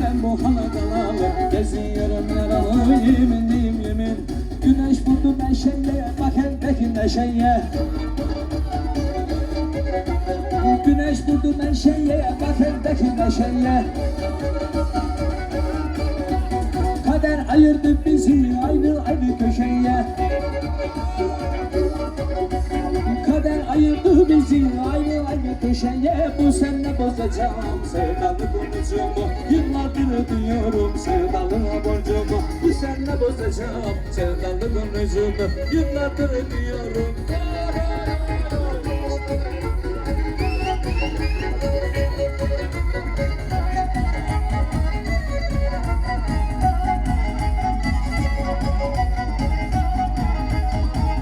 Ben bu hala kalalı Geziyorum yaralı yeminliyim yemin Güneş vurdu neşeye Bak eldeki neşeye. Güneş vurdu neşeye Bak eldeki neşeye. Kader ayırdı bizi Aynı aynı köşeye. Kader ayırdı bizi aynı aynı köşeye Bu senle bozacağım. Sevdalı konucumu Yıllardır duyuyorum. Sevdalı borcumu Bu senle bozacağım. Sevdalı konucumu Yıllardır duyuyorum.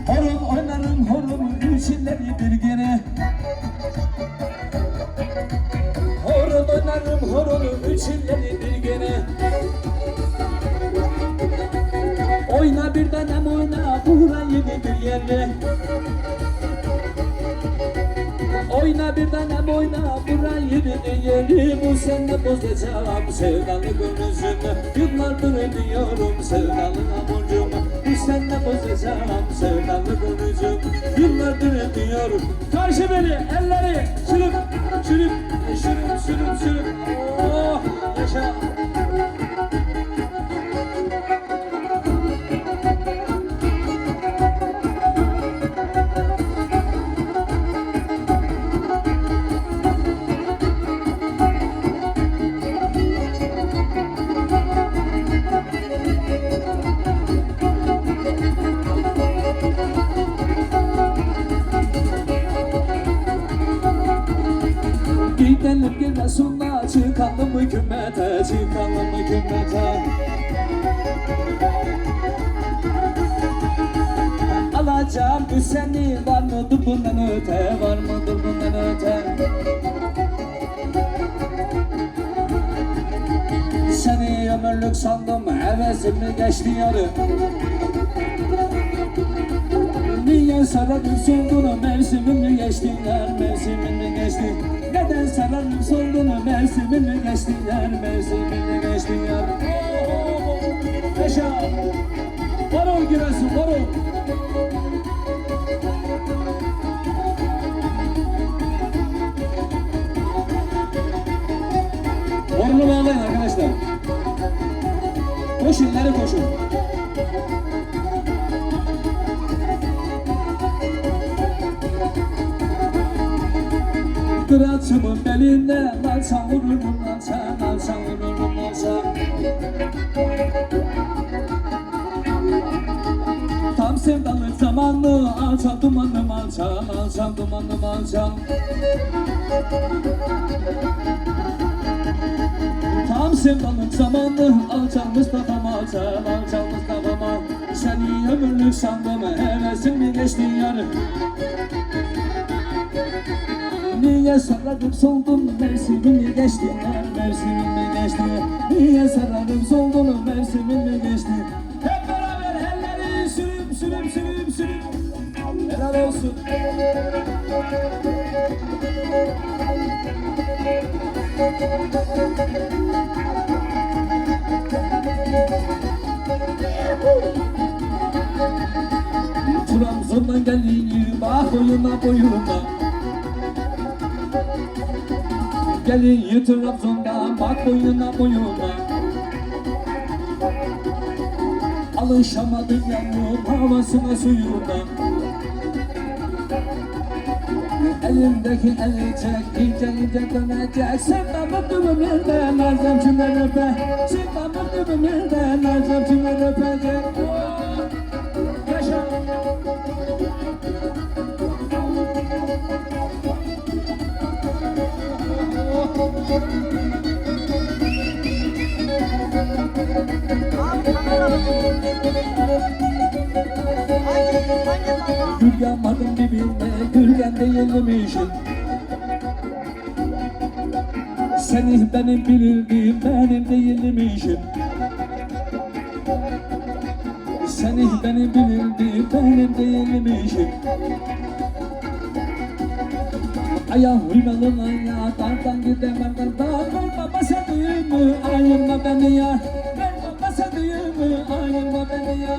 Horon oynarım horon üçleri bir gene bir tanem oyna burayı yeri Bu sende bozacağım sevdalı gönlüzümü Yıllardır ediyorum sevdalı amurcumu Bu sende bozacağım sevdalı gönlüzümü Yıllardır ediyorum. Karşı beni elleri. Sürüp sürüp sürüp sürüp sürüp Oh yaşa çıkalım hükümete Çıkalım hükümete. Alacağım bu seni var mıdır bundan öte Var mıdır bundan öte? Seni ömürlük sandım hevesim mi geçti yarım. Niye sararıp soldun mevsimin mi geçtiler mevsimin mi geçti. Neden sararıp soldun mevsimin mi geçtiler mevsimin mi geçtiler. Yaşa. Var ol Giresun var ol Orunu bağlayın arkadaşlar. Koşun ileri koşun Kıraçımın belinde Nalçan vururum nalçan Nalçan vururum nalçan Tam sevdalık zamanlı Alçan dumanım alçan Alçan dumanım alçan Tam sevdalık zamanlı Alçan Mustafa'm alçan Alçan Mustafa'm. Seni ömürlük sandım Hevesim geçti yarım Niye sararıp soldun mevsimin mi geçti? Mevsimin mi geçti? Niye sararıp soldun mevsimin mi geçti? Hep beraber elleri sürüp sürüp sürüp sürüp. Helal olsun. Trabzon'dan geleyim bak boyuna boyuna Gelin Trabzon'dan bak boyuna boyuna. Alışamadım yavrum havasına suyuna. Elimdeki elecek ince ince dönecek. Sen bıktım yerden Nazım kime öpe Sen bıktım yerden Nazım kime öpecek Gül yanmadım dibinde Gülgen değilmişim Seni benim bilirdim Benim değilmişim Seni benim bilirdim Benim değilmişim Ayağım uymalı lan ya Dardan gidemem Verme basa düğümü ayırma beni ya basa düğümü ayırma beni ya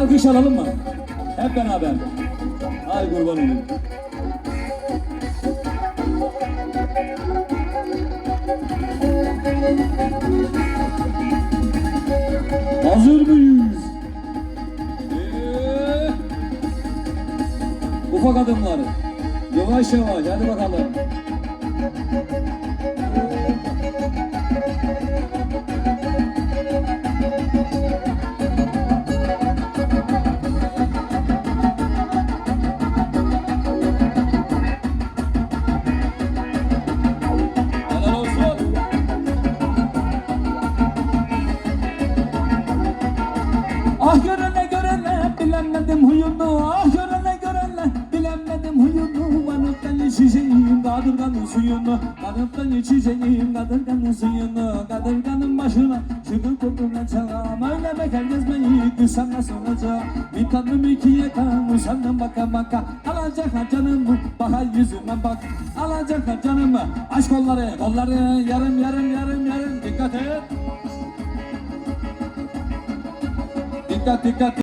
alkış alalım mı? Hep beraber. Ay kurban olayım. Hazır mıyız? Ee, ufak adımlar. Yavaş yavaş hadi bakalım. İçeceğim kadırganın suyunu Kanıptan içeceğim kadırganın suyunu Kadırganın başına çıkıp kokuna çağım Öyle bekar gezmeyi kısa nasıl olacak Bir tadım iki yakan senden baka baka. Alacak canımı baka yüzüme bak. Alacak canımı aşk kolları kolları. Yarım yarım yarım yarım. Dikkat et. Dikkat dikkat